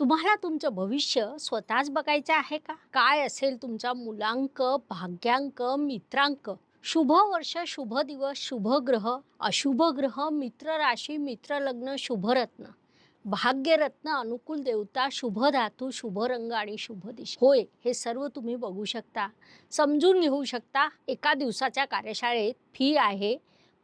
तुम्हाला तुमचं भविष्य स्वतःच बघायचं आहे का? काय असेल तुमचा मुलांक भाग्यांक मित्रांक? शुभ वर्ष शुभ दिवस शुभ ग्रह अशुभ ग्रह मित्र राशी मित्र लग्न शुभरत्न भाग्यरत्न अनुकूल देवता शुभ धातू शुभ रंग आणि शुभ दिशा. होय हे सर्व तुम्ही बघू शकता. समजून घेऊ शकता एका दिवसाच्या कार्यशाळेत फी आहे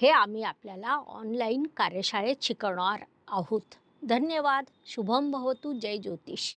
हे आम्ही आपल्याला ऑनलाईन कार्यशाळेत शिकवणार आहोत. धन्यवाद. शुभम भवतू. जय ज्योतिष.